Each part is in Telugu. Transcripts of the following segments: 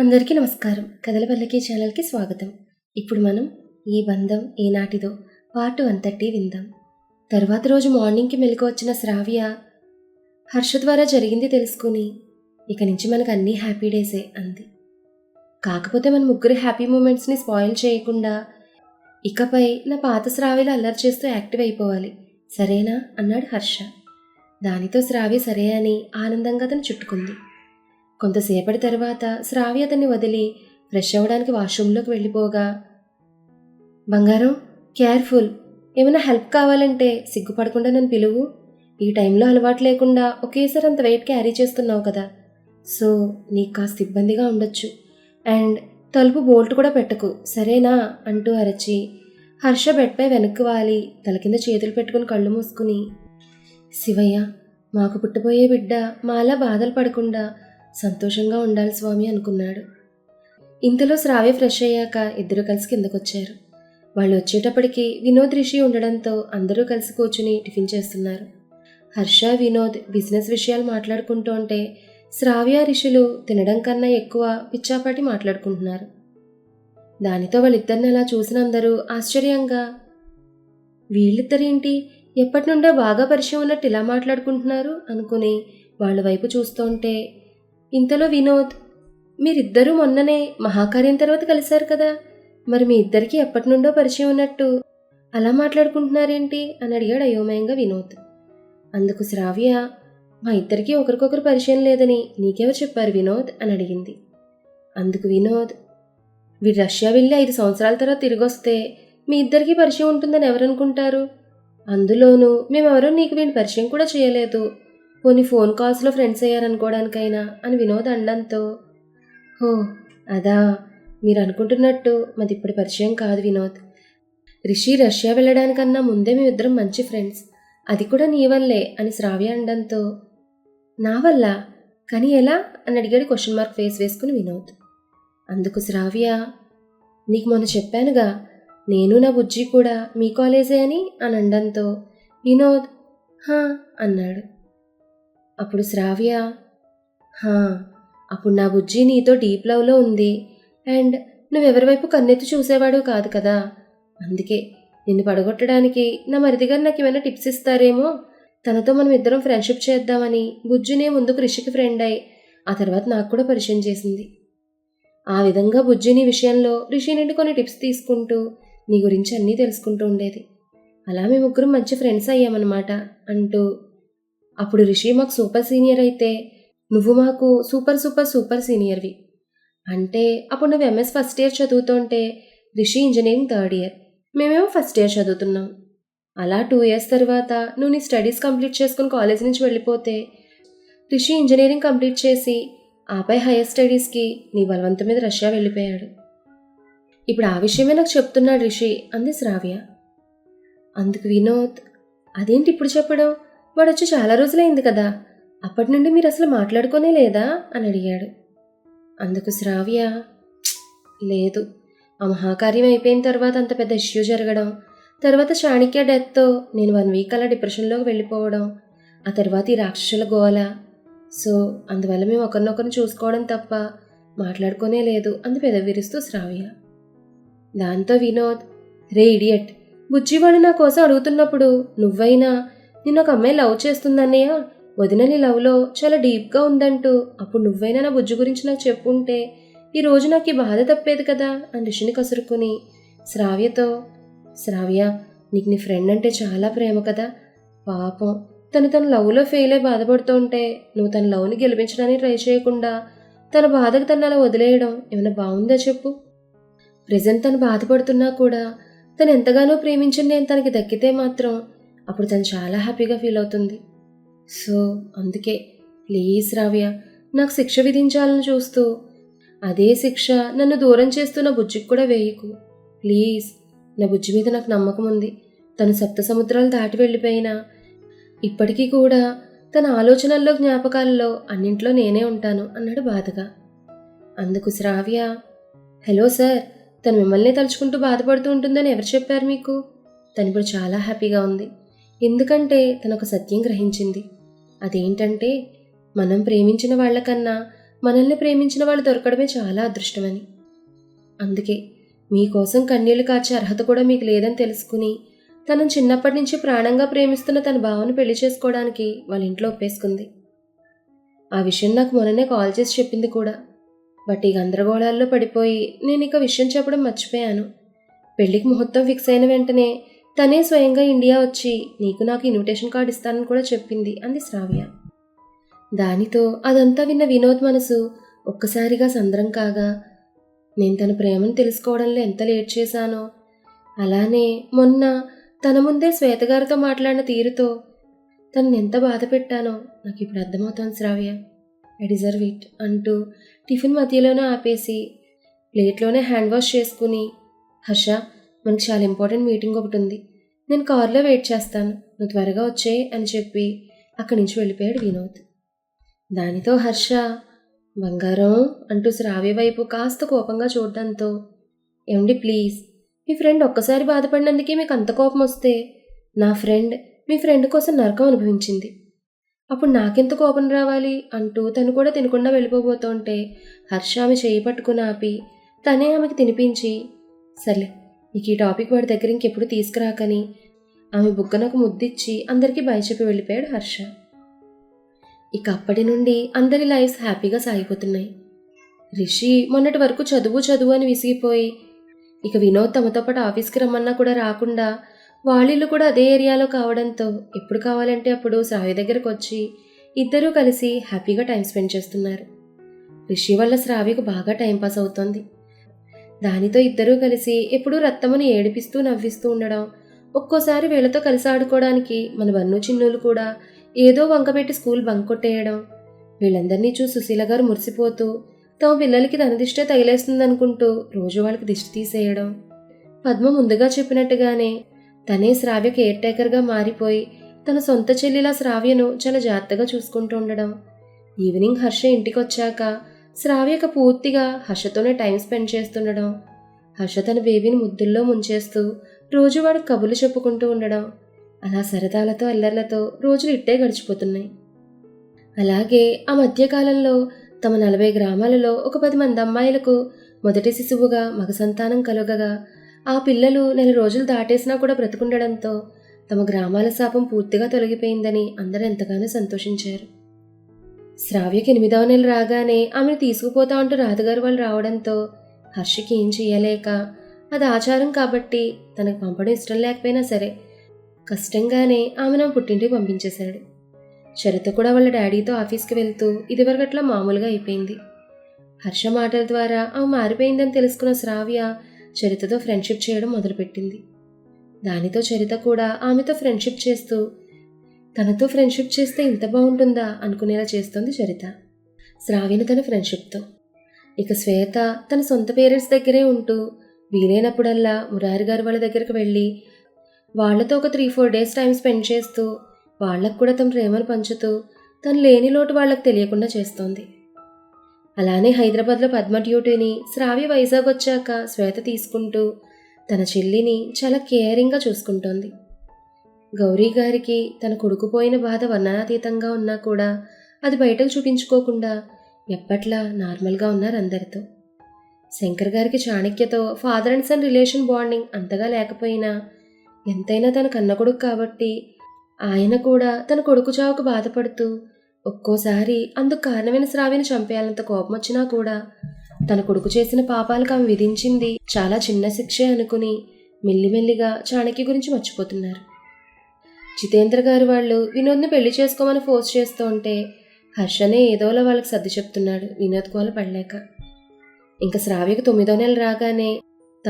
అందరికీ నమస్కారం. కథల పల్లకి ఛానల్కి స్వాగతం. ఇప్పుడు మనం ఈ బంధం ఏనాటిదో పార్ట్ వన్ థర్టీ విందాం. తర్వాత రోజు మార్నింగ్కి మెలకు వచ్చిన శ్రావ్య హర్ష ద్వారా జరిగింది తెలుసుకుని ఇక నుంచి మనకు అన్నీ హ్యాపీ డేసే అంది. కాకపోతే మన ముగ్గురు హ్యాపీ మూమెంట్స్ని స్పాయిల్ చేయకుండా ఇకపై నా పాత శ్రావ్యలు అల్లరి చేస్తూ యాక్టివ్ అయిపోవాలి. సరేనా? అన్నాడు హర్ష. దానితో శ్రావ్య సరే అని ఆనందంగా తను చుట్టుకుంది. కొంతసేపటి తర్వాత శ్రావ్య అతన్ని వదిలి ఫ్రెష్ అవ్వడానికి వాష్రూమ్లోకి వెళ్ళిపోగా బంగారం కేర్ఫుల్. ఏమైనా హెల్ప్ కావాలంటే సిగ్గుపడకుండా నన్ను పిలువు. ఈ టైంలో అలవాటు లేకుండా ఒకేసారి అంత వెయిట్ క్యారీ చేస్తున్నావు కదా. సో నీకు కాస్త ఇబ్బందిగా ఉండొచ్చు. అండ్ తలుపు బోల్ట్ కూడా పెట్టకు సరేనా? అంటూ అరచి హర్ష బెడ్పై వెనక్కి వాలి తల కింద చేతులు పెట్టుకుని కళ్ళు మూసుకుని శివయ్య మాకు పుట్టబోయే బిడ్డ మాలా బాధలు పడకుండా సంతోషంగా ఉండాలి స్వామి అనుకున్నాడు. ఇంతలో శ్రావ్య ఫ్రెష్ అయ్యాక ఇద్దరు కలిసి కిందకొచ్చారు. వాళ్ళు వచ్చేటప్పటికి వినోద్ రిషి ఉండడంతో అందరూ కలిసి కూర్చుని టిఫిన్ చేస్తున్నారు. హర్ష వినోద్ బిజినెస్ విషయాలు మాట్లాడుకుంటూ ఉంటే శ్రావ్య రిషులు తినడం కన్నా ఎక్కువ పిచ్చాపాటి మాట్లాడుకుంటున్నారు. దానితో వాళ్ళిద్దరిని అలా చూసిన అందరూ ఆశ్చర్యంగా వీళ్ళిద్దరేంటి? ఎప్పటి నుండో బాగా పరిచయం ఉన్నట్టు ఇలా మాట్లాడుకుంటున్నారు అనుకుని వాళ్ళ వైపు చూస్తుంటే ఇంతలో వినోద్ మీరిద్దరూ మొన్ననే మహాకార్యం తర్వాత కలిశారు కదా మరి మీ ఇద్దరికీ ఎప్పటి నుండో పరిచయం ఉన్నట్టు అలా మాట్లాడుకుంటున్నారేంటి అని అడిగాడు అయోమయంగా వినోద్. అందుకు శ్రావ్య మా ఇద్దరికీ ఒకరికొకరు పరిచయం లేదని నీకెవరు చెప్పారు వినోద్ అని అడిగింది. అందుకు వినోద్ వీడు రష్యా వెళ్ళి ఐదు సంవత్సరాల తర్వాత తిరిగి వస్తే మీ ఇద్దరికీ పరిచయం ఉంటుందని ఎవరనుకుంటారు? అందులోనూ మేమెవరో నీకు వీడిని పరిచయం కూడా చేయలేదు. కొన్ని ఫోన్ కాల్స్లో ఫ్రెండ్స్ అయ్యారనుకోవడానికైనా అని వినోద్ అనడంతో హో అదా మీరు అనుకుంటున్నట్టు మాది ఇప్పుడు పరిచయం కాదు వినోద్. రిషి రష్యా వెళ్ళడానికన్నా ముందే మేమిద్దరం మంచి ఫ్రెండ్స్. అది కూడా నీ వల్లే అని శ్రావ్య అనడంతో నా వల్ల? కానీ ఎలా? అని అడిగాడు క్వశ్చన్ మార్క్ ఫేస్ వేసుకుని వినోద్. అందుకు శ్రావ్య నీకు మొన్న చెప్పానుగా నేను నా బుజ్జి కూడా మీ కాలేజే అని? అని అనడంతో వినోద్ హా అన్నాడు. అప్పుడు శ్రావ్య హా అప్పుడు నా బుజ్జి నీతో డీప్ లవ్లో ఉంది. అండ్ నువ్వెవరి వైపు కన్నెత్తి చూసేవాడు కాదు కదా. అందుకే నిన్ను పడగొట్టడానికి నా మరిది గారు నాకు ఏమైనా టిప్స్ ఇస్తారేమో? తనతో మనం ఇద్దరం ఫ్రెండ్షిప్ చేద్దామని బుజ్జినే ముందుకు రిషికి ఫ్రెండ్ అయి ఆ తర్వాత నాకు కూడా పరిచయం చేసింది. ఆ విధంగా బుజ్జిని విషయంలో రిషి నుండి కొన్ని టిప్స్ తీసుకుంటూ నీ గురించి అన్నీ తెలుసుకుంటూ ఉండేది. అలా మేము ముగ్గురం మంచి ఫ్రెండ్స్ అయ్యామన్నమాట అంటూ అప్పుడు రిషి మాకు సూపర్ సీనియర్ అయితే నువ్వు మాకు సూపర్ సూపర్ సూపర్ సీనియర్వి. అంటే అప్పుడు నువ్వు ఎంఎస్ ఫస్ట్ ఇయర్ చదువుతుంటే రిషి ఇంజనీరింగ్ థర్డ్ ఇయర్. మేమేమో ఫస్ట్ ఇయర్ చదువుతున్నాం. అలా టూ ఇయర్స్ తర్వాత నువ్వు నీ స్టడీస్ కంప్లీట్ చేసుకుని కాలేజ్ నుంచి వెళ్ళిపోతే రిషి ఇంజనీరింగ్ కంప్లీట్ చేసి ఆపై హైయర్ స్టడీస్కి నీ బలవంతం మీద రష్యా వెళ్ళిపోయాడు. ఇప్పుడు ఆ విషయమే నాకు చెప్తున్నాడు రిషి అంది శ్రావ్య. అందుకు వినోద్ అదేంటి ఇప్పుడు చెప్పడం? వాడొచ్చి చాలా రోజులైంది కదా అప్పటి నుండి మీరు అసలు మాట్లాడుకోనే లేదా? అని అడిగాడు. అందుకు శ్రావ్య లేదు. ఆ మహాకార్యం అయిపోయిన తర్వాత అంత పెద్ద ఇష్యూ జరగడం తర్వాత చాణిక్య డెత్తో నేను వన్ వీక్ అలా డిప్రెషన్లోకి వెళ్ళిపోవడం ఆ తర్వాత ఈ రాక్షసుల గోల. సో అందువల్ల మేము ఒకరినొకరిని చూసుకోవడం తప్ప మాట్లాడుకోనే లేదు అంది పెదవిరుస్తూ శ్రావ్య. దాంతో వినోద్ రే ఇడియట్ బుజ్జివాడు నా కోసం అడుగుతున్నప్పుడు నువ్వైనా నిన్న ఒక అమ్మాయి లవ్ చేస్తుందన్నయ్య. వదిన నీ లవ్లో చాలా డీప్గా ఉందంటూ. అప్పుడు నువ్వైనా నా బుజ్జి గురించి నాకు చెప్పుంటే ఈ రోజు నాకు ఈ బాధ తప్పేది కదా అని రిషిని కసురుకుని. శ్రావ్యతో శ్రావ్య నీకు నీ ఫ్రెండ్ అంటే చాలా ప్రేమ కదా. పాపం తను తన లవ్లో ఫెయిల్ అయి బాధపడుతూ ఉంటే నువ్వు తన లవ్ని గెలిపించడానికి ట్రై చేయకుండా తన బాధకు తను అలా వదిలేయడం ఏమైనా బాగుందా చెప్పు? ప్రజెంట్ తను బాధపడుతున్నా కూడా తను ఎంతగానో ప్రేమించిన నేను తనకి దక్కితే మాత్రం అప్పుడు తను చాలా హ్యాపీగా ఫీల్ అవుతుంది. సో అందుకే ప్లీజ్ రావ్య నాకు శిక్ష విధించాలని చూస్తూ అదే శిక్ష నన్ను దూరం చేస్తున్న బుజ్జికి కూడా వేయకు. ప్లీజ్ నా బుజ్జి మీద నాకు నమ్మకం ఉంది. తను సప్త సముద్రాలు దాటి వెళ్ళిపోయినా ఇప్పటికీ కూడా తన ఆలోచనల్లో జ్ఞాపకాల్లో అన్నింట్లో నేనే ఉంటాను అన్నాడు బాధగా. అందుకు శ్రావ్య హలో సార్ తను మిమ్మల్ని తలుచుకుంటూ బాధపడుతూ ఉంటుందని ఎవరు చెప్పారు మీకు? తను ఇప్పుడు చాలా హ్యాపీగా ఉంది. ఎందుకంటే తను ఒక సత్యం గ్రహించింది. అదేంటంటే మనం ప్రేమించిన వాళ్ళకన్నా మనల్ని ప్రేమించిన వాళ్ళు దొరకడమే చాలా అదృష్టమని. అందుకే మీకోసం కన్నీళ్ళు కార్చే అర్హత కూడా మీకు లేదని తెలుసుకుని తనను చిన్నప్పటి నుంచి ప్రాణంగా ప్రేమిస్తున్న తన భావను పెళ్ళి చేసుకోవడానికి వాళ్ళ ఇంట్లో ఒప్పేసుకుంది. ఆ విషయం నాకు మొన్ననే కాల్ చేసి చెప్పింది కూడా. బట్ ఈ గందరగోళాల్లో పడిపోయి నేను ఇక విషయం చెప్పడం మర్చిపోయాను. పెళ్ళికి ముహూర్తం ఫిక్స్ అయిన వెంటనే తనే స్వయంగా ఇండియా వచ్చి నీకు నాకు ఇన్విటేషన్ కార్డు ఇస్తానని కూడా చెప్పింది అంది శ్రావ్య. దానితో అదంతా విన్న వినోద్ మనసు ఒక్కసారిగా సంద్రం కాగా నేను తన ప్రేమను తెలుసుకోవడంలో ఎంత లేట్ చేశానో. అలానే మొన్న తన ముందే శ్వేతగారితో మాట్లాడిన తీరుతో తనని ఎంత బాధ పెట్టానో నాకు ఇప్పుడు అర్థమవుతోంది శ్రావ్య. ఐ డిజర్వ్ ఇట్ అంటూ టిఫిన్ మధ్యలోనే ఆపేసి ప్లేట్లోనే హ్యాండ్ వాష్ చేసుకుని హర్ష మనకి చాలా ఇంపార్టెంట్ మీటింగ్ ఒకటి ఉంది. నేను కారులో వెయిట్ చేస్తాను. నువ్వు త్వరగా వచ్చేయి అని చెప్పి అక్కడి నుంచి వెళ్ళిపోయాడు వినోద్. దానితో హర్ష బంగారం అంటూ శ్రావ్య వైపు కాస్త కోపంగా చూడడంతో ఏమండి ప్లీజ్ మీ ఫ్రెండ్ ఒక్కసారి బాధపడినందుకే మీకు అంత కోపం వస్తే నా ఫ్రెండ్ మీ ఫ్రెండ్ కోసం నరకం అనుభవించింది. అప్పుడు నాకెంత కోపం రావాలి? అంటూ తను కూడా తినకుండా వెళ్ళిపోబోతుంటే హర్ష ఆమె చేయి పట్టుకుని ఆపి తనే ఆమెకి తినిపించి సర్లే నీకు ఈ టాపిక్ వాడి దగ్గర ఇంకెప్పుడు తీసుకురాకని. ఆమె బుగ్గనకు ముద్దిచ్చి అందరికీ బయచెప్పి వెళ్ళిపోయాడు హర్ష. ఇక అప్పటి నుండి అందరి లైఫ్స్ హ్యాపీగా సాగిపోతున్నాయి. రిషి మొన్నటి వరకు చదువు చదువు అని విసిగిపోయి ఇక వినోద్ తమతో పాటు ఆఫీస్కి రమ్మన్నా కూడా రాకుండా వాళ్ళిల్లు కూడా అదే ఏరియాలో కావడంతో ఎప్పుడు కావాలంటే అప్పుడు శ్రావ్య దగ్గరకు వచ్చి ఇద్దరూ కలిసి హ్యాపీగా టైం స్పెండ్ చేస్తున్నారు. రిషి వల్ల శ్రావ్యకు బాగా టైంపాస్ అవుతోంది. దానితో ఇద్దరూ కలిసి ఎప్పుడూ రత్తముని ఏడిపిస్తూ నవ్విస్తూ ఉండడం. ఒక్కోసారి వీళ్ళతో కలిసి ఆడుకోవడానికి మన బన్ను చిన్నులు కూడా ఏదో వంకబెట్టి స్కూల్ బంక్ కొట్టేయడం. వీళ్ళందరినీ చూసి సుశీల గారు మురిసిపోతూ తమ పిల్లలకి తన దిష్టే తగిలేస్తుందనుకుంటూ రోజు వాళ్ళకి దిష్టి తీసేయడం. పద్మ ముందుగా చెప్పినట్టుగానే తనే శ్రావ్య కేర్ టేకర్గా మారిపోయి తన సొంత చెల్లిలా శ్రావ్యను చాలా జాగ్రత్తగా చూసుకుంటూ ఉండడం. ఈవినింగ్ హర్ష ఇంటికొచ్చాక శ్రావ్యక పూర్తిగా హర్షతోనే టైం స్పెండ్ చేస్తుండడం హర్ష తన బేబీని ముద్దుల్లో ముంచేస్తూ రోజువాడు కబులు చెప్పుకుంటూ ఉండడం అలా సరదాలతో అల్లర్లతో రోజులు ఇట్టే గడిచిపోతున్నాయి. అలాగే ఆ మధ్యకాలంలో తమ నలభై గ్రామాలలో ఒక పది మంది అమ్మాయిలకు మొదటి శిశువుగా మగ సంతానం కలుగగా ఆ పిల్లలు నెల రోజులు దాటేసినా కూడా బ్రతుకుండడంతో తమ గ్రామాల శాపం పూర్తిగా తొలగిపోయిందని అందరూ ఎంతగానో సంతోషించారు. శ్రావ్యకి ఎనిమిదవ నెల రాగానే ఆమెను తీసుకుపోతా అంటూ రాధగారు వాళ్ళు రావడంతో హర్షకి ఏం చేయలేక అది ఆచారం కాబట్టి తనకు పంపడం ఇష్టం లేకపోయినా సరే కష్టంగానే ఆమెను పుట్టింటికి పంపించేశాడు. శరత్ కూడా వాళ్ళ డాడీతో ఆఫీస్కి వెళ్తూ ఇదివరకట్లా మామూలుగా అయిపోయింది. హర్ష మాటల ద్వారా ఆమె మారిపోయిందని తెలుసుకున్న శ్రావ్య చరితతో ఫ్రెండ్షిప్ చేయడం మొదలుపెట్టింది. దానితో చరిత కూడా ఆమెతో ఫ్రెండ్షిప్ చేస్తూ తనతో ఫ్రెండ్షిప్ చేస్తే ఇంత బాగుంటుందా అనుకునేలా చేస్తోంది చరిత. శ్రావిని తన ఫ్రెండ్షిప్తో ఇక శ్వేత తన సొంత పేరెంట్స్ దగ్గరే ఉంటూ వీలైనప్పుడల్లా మురారి గారి వాళ్ళ దగ్గరికి వెళ్ళి వాళ్ళతో ఒక three four days time spend చేస్తూ వాళ్ళకు కూడా తన ప్రేమను పంచుతూ తను లేని లోటు వాళ్ళకు తెలియకుండా చేస్తోంది. అలానే హైదరాబాద్లో పద్మ డ్యూటీని శ్రావ్య వైజాగ్ వచ్చాక శ్వేత తీసుకుంటూ తన చెల్లిని చాలా కేరింగ్గా చూసుకుంటోంది. గౌరీ గారికి తన కొడుకుపోయిన బాధ వర్ణనాతీతంగా ఉన్నా కూడా అది బయటకు చూపించుకోకుండా ఎప్పట్లా నార్మల్గా ఉన్నారు అందరితో. శంకర్ గారికి చాణక్యతో father and son relation bonding అంతగా లేకపోయినా ఎంతైనా తన కన్న కొడుకు కాబట్టి ఆయన కూడా తన కొడుకు చావుకు బాధపడుతూ ఒక్కోసారి అందుకు కారణమైన శ్రావిని చంపేయాలంత కోపం వచ్చినా కూడా తన కొడుకు చేసిన పాపాలకు ఆమె విధించింది చాలా చిన్న శిక్షే అనుకుని మెల్లిమెల్లిగా చాణక్య గురించి మర్చిపోతున్నారు. జితేంద్ర గారు వాళ్ళు వినోద్ని పెళ్ళి చేసుకోమని ఫోర్స్ చేస్తూ ఉంటే హర్షనే ఏదోలా వాళ్ళకి సర్ది చెప్తున్నాడు. వినోద్ కోల పడలేక. ఇంకా శ్రావ్యకు తొమ్మిదో నెల రాగానే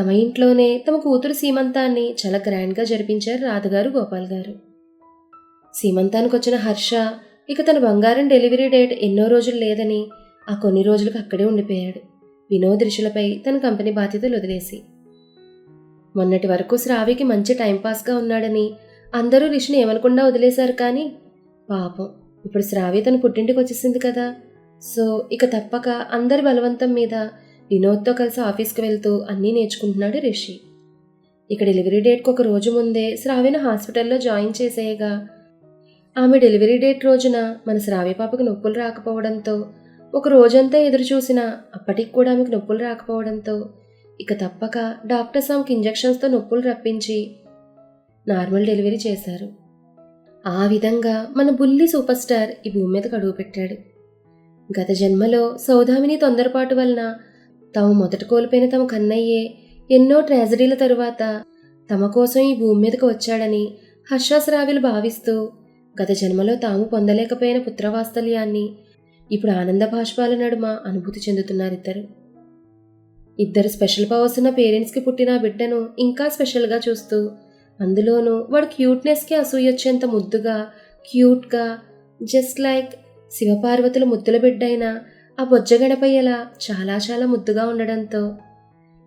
తమ ఇంట్లోనే తమ కూతురు సీమంతాన్ని చాలా గ్రాండ్గా జరిపించారు రాధగారు గోపాల్ గారు. సీమంతానికి వచ్చిన హర్ష ఇక తన బంగారం డెలివరీ డేట్ ఎన్నో రోజులు లేదని ఆ కొన్ని రోజులకు అక్కడే ఉండిపోయాడు. వినోద్ ఋషులపై తన కంపెనీ బాధ్యతలు వదిలేసి. మొన్నటి వరకు శ్రావ్యకి మంచి టైంపాస్గా ఉన్నాడని అందరూ రిషిని ఏమనకుండా వదిలేశారు కానీ పాపం ఇప్పుడు శ్రావ్య తన పుట్టింటికి వచ్చేసింది కదా. సో ఇక తప్పక అందరి బలవంతం మీద వినోద్తో కలిసి ఆఫీస్కి వెళ్తూ అన్నీ నేర్చుకుంటున్నాడు రిషి. ఇక డెలివరీ డేట్కి ఒక రోజు ముందే శ్రావ్యను హాస్పిటల్లో జాయిన్ చేసేయగా ఆమె డెలివరీ డేట్ రోజున మన శ్రావ్య పాపకు నొప్పులు రాకపోవడంతో ఒక రోజంతా ఎదురు చూసినా అప్పటికి కూడా ఆమెకు నొప్పులు రాకపోవడంతో ఇక తప్పక డాక్టర్స్ ఆమెకు ఇంజెక్షన్స్తో నొప్పులు రప్పించి నార్మల్ డెలివరీ చేశారు. ఆ విధంగా మన బుల్లి సూపర్ స్టార్ ఈ భూమి మీదకు అడుగుపెట్టాడు గత జన్మలో సౌదామిని తొందరపాటు వలన తాము మొదట కోల్పోయిన తమ కన్నయ్యే ఎన్నో ట్రాజడీల తరువాత తమ కోసం ఈ భూమి మీదకు వచ్చాడని హర్షశ్రావ్యులు భావిస్తూ గత జన్మలో తాము పొందలేకపోయిన పుత్రవాత్సల్యాన్ని ఇప్పుడు ఆనంద భాష్పాల నడుమ అనుభూతి చెందుతున్నారు ఇద్దరు ఇద్దరు స్పెషల్ పవర్స్ ఉన్న పేరెంట్స్కి పుట్టిన బిడ్డను ఇంకా స్పెషల్గా చూస్తూ అందులోనూ వాడు క్యూట్నెస్కి అసూయొచ్చేంత ముద్దుగా క్యూట్గా జస్ట్ లైక్ శివపార్వతుల ముద్దుల బిడ్డైన ఆ బొజ్జగడపయ్యలా చాలా చాలా ముద్దుగా ఉండడంతో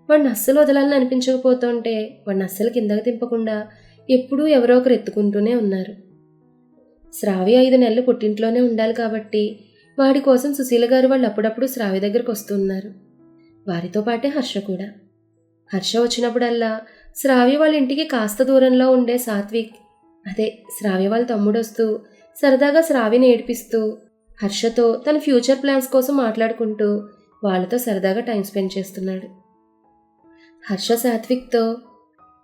వాడిని అస్సలు వదలాలని అనిపించకపోతుంటే వాడిని అస్సలు కిందకు దింపకుండా ఎప్పుడూ ఎవరో ఒకరు ఎత్తుకుంటూనే ఉన్నారు. శ్రావి ఐదు నెలలు పుట్టింట్లోనే ఉండాలి కాబట్టి వాడి కోసం సుశీల గారు వాళ్ళు అప్పుడప్పుడు శ్రావి దగ్గరకు వస్తున్నారు వారితో పాటే హర్ష కూడా. హర్ష వచ్చినప్పుడల్లా శ్రావ్య వాళ్ళ ఇంటికి కాస్త దూరంలో ఉండే సాత్విక్ అదే శ్రావ్య వాళ్ళ తమ్ముడు వస్తూ సరదాగా శ్రావ్యని ఏడిపిస్తూ హర్షతో తన ఫ్యూచర్ ప్లాన్స్ కోసం మాట్లాడుకుంటూ వాళ్ళతో సరదాగా టైం స్పెండ్ చేస్తున్నాడు. హర్ష సాత్విక్తో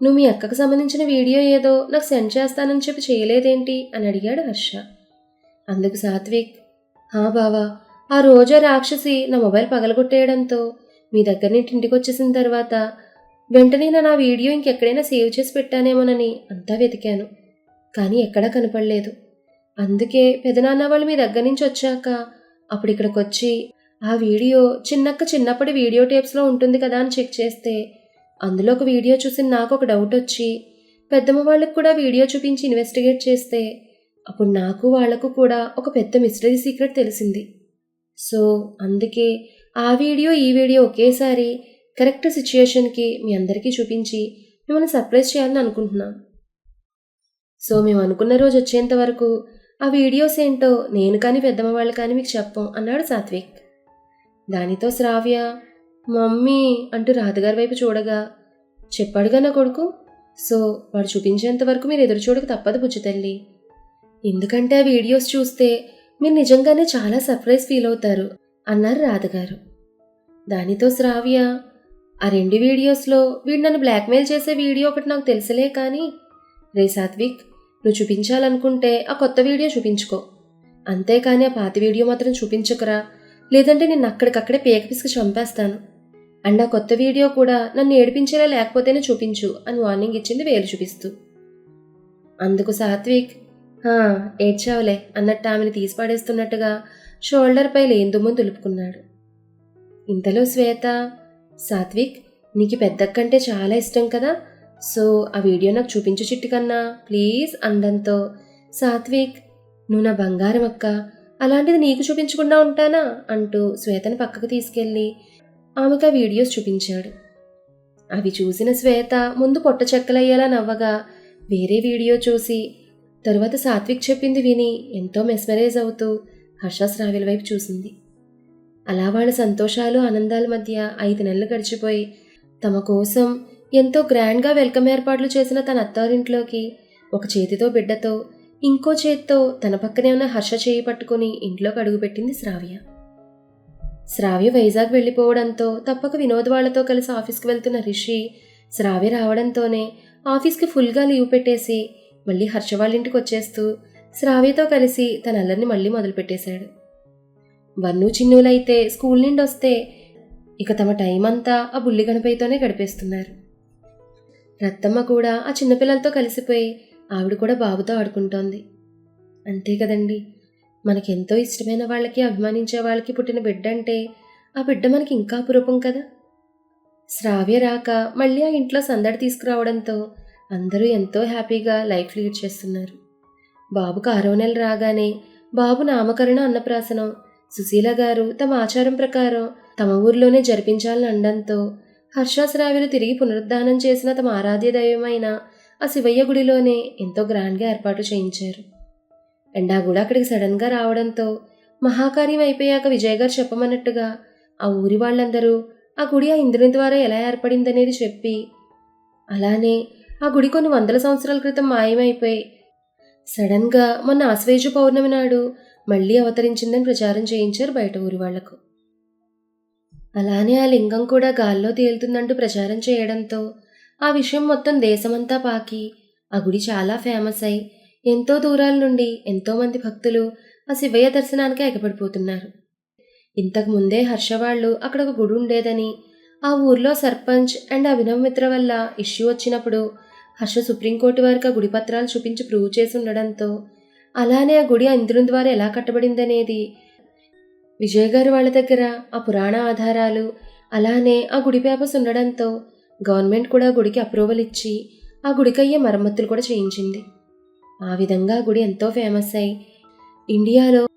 నువ్వు మీ అక్కకు సంబంధించిన వీడియో ఏదో నాకు సెండ్ చేస్తానని చెప్పి చేయలేదేంటి? అని అడిగాడు హర్ష. అందుకు సాత్విక్ హా బావా ఆ రోజా రాక్షసి నా మొబైల్ పగలగొట్టేయడంతో మీ దగ్గర నుంచి ఇంటికి వచ్చేసిన తర్వాత వెంటనే నేను వీడియో ఇంకెక్కడైనా సేవ్ చేసి పెట్టానేమోనని అంతా వెతికాను. కానీ ఎక్కడా కనపడలేదు. అందుకే పెదనాన్న వాళ్ళు మీ దగ్గర నుంచి వచ్చాక అప్పుడు ఇక్కడికి వచ్చి ఆ వీడియో చిన్నక్క చిన్నప్పటి వీడియో టేప్స్లో ఉంటుంది కదా అని చెక్ చేస్తే అందులో ఒక వీడియో చూసి నాకు ఒక డౌట్ వచ్చి పెద్దమ్మ వాళ్ళకి కూడా వీడియో చూపించి ఇన్వెస్టిగేట్ చేస్తే అప్పుడు నాకు వాళ్ళకు కూడా ఒక పెద్ద మిస్టరీ సీక్రెట్ తెలిసింది. సో అందుకే ఆ వీడియో ఈ వీడియో ఒకేసారి కరెక్ట్ సిచ్యుయేషన్కి మీ అందరికీ చూపించి మిమ్మల్ని సర్ప్రైజ్ చేయాలని అనుకుంటున్నాం. సో మేము అనుకున్న రోజు వచ్చేంత వరకు ఆ వీడియోస్ ఏంటో నేను కానీ పెద్దమ్మ వాళ్ళు కానీ మీకు చెప్పం అన్నాడు సాత్విక్. దానితో శ్రావ్య మమ్మీ అంటూ రాధగారి వైపు చూడగా చెప్పాడుగా నా కొడుకు? సో వాడు చూపించేంత వరకు మీరు ఎదురు చూడక తప్పదు బుజ్జి తల్లి. ఎందుకంటే ఆ వీడియోస్ చూస్తే మీరు నిజంగానే చాలా సర్ప్రైజ్ ఫీల్ అవుతారు అన్నారు రాధగారు. దానితో శ్రావ్య ఆ రెండు వీడియోస్లో వీడు నన్ను బ్లాక్మెయిల్ చేసే వీడియో ఒకటి నాకు తెలుసులే కానీ రే సాత్విక్ నువ్వు చూపించాలనుకుంటే ఆ కొత్త వీడియో చూపించుకో. అంతేకాని ఆ పాత వీడియో మాత్రం చూపించకురా లేదంటే నేను అక్కడికక్కడే పేకపిసికి చంపేస్తాను. అండ్ ఆ కొత్త వీడియో కూడా నన్ను ఏడిపించేలా లేకపోతేనే చూపించు అని వార్నింగ్ ఇచ్చింది వేలు చూపిస్తూ. అందుకు సాత్విక్ "హా, ఏడ్చావులే అన్నట్టు ఆమెను తీసి పడేస్తున్నట్టుగా షోల్డర్పై లేందుమ్ము తులుపుకున్నాడు ఇంతలో శ్వేత సాత్విక్ నీకు పెద్దక్కంటే చాలా ఇష్టం కదా? సో ఆ వీడియో నాకు చూపించు చిట్టి కన్నా. ప్లీజ్ అండంతో సాత్విక్ నువ్వు నా బంగారం అక్క. అలాంటిది నీకు చూపించకుండా ఉంటానా? అంటూ శ్వేతను పక్కకు తీసుకెళ్ళి ఆమెకు ఆ వీడియోస్ చూపించాడు. అవి చూసిన శ్వేత ముందు పొట్ట చెక్కలయ్యేలా నవ్వగా వేరే వీడియో చూసి తరువాత సాత్విక్ చెప్పింది విని ఎంతో మెస్మరైజ్ అవుతూ హర్షశ్రావ్యుల వైపు చూసింది. అలా వాళ్ళ సంతోషాలు ఆనందాల మధ్య ఐదు నెలలు గడిచిపోయి తమ కోసం ఎంతో గ్రాండ్గా వెల్కమ్ ఏర్పాట్లు చేసిన తన అత్తారింట్లోకి ఒక చేతితో బిడ్డతో ఇంకో చేత్తో తన పక్కనే ఉన్న హర్ష చేయి పట్టుకుని ఇంట్లోకి అడుగుపెట్టింది శ్రావ్య. శ్రావ్య వైజాగ్ వెళ్ళిపోవడంతో తప్పక వినోద్ వాళ్ళతో కలిసి ఆఫీస్కి వెళ్తున్న రిషి శ్రావ్య రావడంతోనే ఆఫీస్కి ఫుల్గా లీవ్ పెట్టేసి మళ్ళీ హర్ష వాళ్ళ ఇంటికి వచ్చేస్తూ శ్రావ్యతో కలిసి తన అల్లరిని మళ్ళీ మొదలుపెట్టేశాడు. వన్ను చిన్నులైతే స్కూల్ నుండి వస్తే ఇక తమ టైం అంతా ఆ బుల్లి గణపయ్యతోనే గడిపేస్తున్నారు. రత్తమ్మ కూడా ఆ చిన్నపిల్లలతో కలిసిపోయి ఆవిడ కూడా బాబుతో ఆడుకుంటోంది. అంతే కదండి. మనకెంతో ఇష్టమైన వాళ్ళకి అభిమానించే వాళ్ళకి పుట్టిన బిడ్డ అంటే ఆ బిడ్డ మనకి ఇంకా అపురూపం కదా. శ్రావ్య రాక మళ్ళీ ఆ ఇంట్లో సందడి తీసుకురావడంతో అందరూ ఎంతో హ్యాపీగా లైఫ్ లీడ్ చేస్తున్నారు. బాబుకు ఆరో నెలలు రాగానే బాబు నామకరణ అన్నప్రాసనం సుశీల గారు తమ ఆచారం ప్రకారం తమ ఊర్లోనే జరిపించాలని అనడంతో హర్షశ్రావ్యులు తిరిగి పునరుద్ధానం చేసిన తమ ఆరాధ్య దైవమైన ఆ శివయ్య గుడిలోనే ఎంతో గ్రాండ్గా ఏర్పాటు చేయించారు. అండ్ ఆ గుడి అక్కడికి సడన్గా రావడంతో మహాకార్యం అయిపోయాక విజయ్ గారు చెప్పమన్నట్టుగా ఆ ఊరి వాళ్ళందరూ ఆ గుడి ఆ ఇంద్రుని ద్వారా ఎలా ఏర్పడిందనేది చెప్పి అలానే ఆ గుడి కొన్ని వందల సంవత్సరాల క్రితం మాయమైపోయి సడన్గా మొన్న ఆశ్వేజు పౌర్ణమి నాడు మళ్ళీ అవతరించిందని ప్రచారం చేయించారు బయట ఊరి వాళ్ళకు. అలానే ఆ లింగం కూడా గాల్లో తేలుతుందంటూ ప్రచారం చేయడంతో ఆ విషయం మొత్తం దేశమంతా పాకి ఆ గుడి చాలా ఫేమస్ అయి ఎంతో దూరాల నుండి ఎంతోమంది భక్తులు ఆ శివయ్య దర్శనానికి ఎగపడిపోతున్నారు ఇంతకు ముందే హర్ష వాళ్ళు అక్కడ ఒక గుడి ఉండేదని ఆ ఊర్లో సర్పంచ్ అండ్ అభినవ్ మిత్ర వల్ల ఇష్యూ వచ్చినప్పుడు హర్ష సుప్రీంకోర్టు వారికి ఆ గుడి పత్రాలు చూపించి ప్రూవ్ చేసి ఉండడంతో అలానే ఆ గుడి ఇంద్రుని ద్వారా ఎలా కట్టబడిందనేది? విజయ్ గారు వాళ్ళ దగ్గర ఆ పురాణ ఆధారాలు అలానే ఆ గుడి పేపర్స్ ఉండడంతో గవర్నమెంట్ కూడా గుడికి అప్రూవల్ ఇచ్చి ఆ గుడికయ్యే మరమ్మతులు కూడా చేయించింది. ఆ విధంగా గుడి ఎంతో ఫేమస్ అయి ఇండియాలో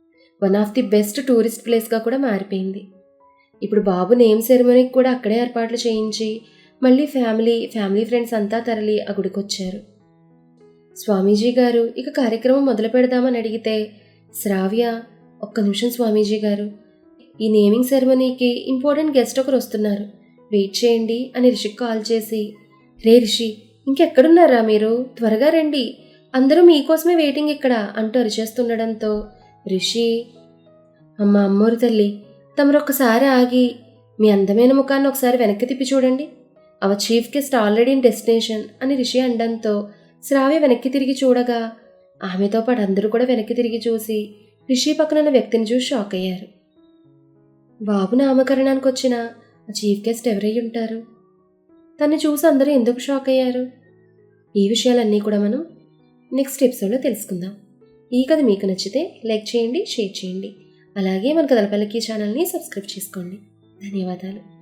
one of the best tourist ప్లేస్గా కూడా మారిపోయింది. ఇప్పుడు బాబు నేమ్ సెరమనీకి కూడా అక్కడే ఏర్పాట్లు చేయించి మళ్ళీ ఫ్యామిలీ ఫ్యామిలీ ఫ్రెండ్స్ అంతా తరలి ఆ గుడికి వచ్చారు స్వామీజీ గారు ఇక కార్యక్రమం మొదలు పెడదామని అడిగితే శ్రావ్య ఒక్క నిమిషం స్వామీజీ గారు. ఈ నేమింగ్ సెరమనీకి ఇంపార్టెంట్ గెస్ట్ ఒకరు వస్తున్నారు. వెయిట్ చేయండి అని రిషికి కాల్ చేసి రే రిషి ఇంకెక్కడున్నారా మీరు? త్వరగా రండి. అందరూ మీకోసమే వెయిటింగ్ ఇక్కడ అంటూ అరిచేస్తుండడంతో రిషి అమ్మ అమ్మోరు తల్లి తమరొక్కసారి ఆగి మీ అందమైన ముఖాన్ని ఒకసారి వెనక్కి తిప్పి చూడండి. అవ chief guest already in destination అని రిషి అనడంతో శ్రావ్య వెనక్కి తిరిగి చూడగా ఆమెతో పాటు అందరూ కూడా వెనక్కి తిరిగి చూసి రిషి పక్కనున్న వ్యక్తిని చూసి షాక్ అయ్యారు. బాబు నామకరణానికి వచ్చిన చీఫ్ గెస్ట్ ఎవరై ఉంటారు? తన్ని చూసి అందరూ ఎందుకు షాక్ అయ్యారు? ఈ విషయాలన్నీ కూడా మనం నెక్స్ట్ ఎపిసోడ్లో తెలుసుకుందాం. ఈ కథ మీకు నచ్చితే లైక్ చేయండి షేర్ చేయండి. అలాగే మన కథలపల్లికి ఛానల్ని సబ్స్క్రైబ్ చేసుకోండి. ధన్యవాదాలు.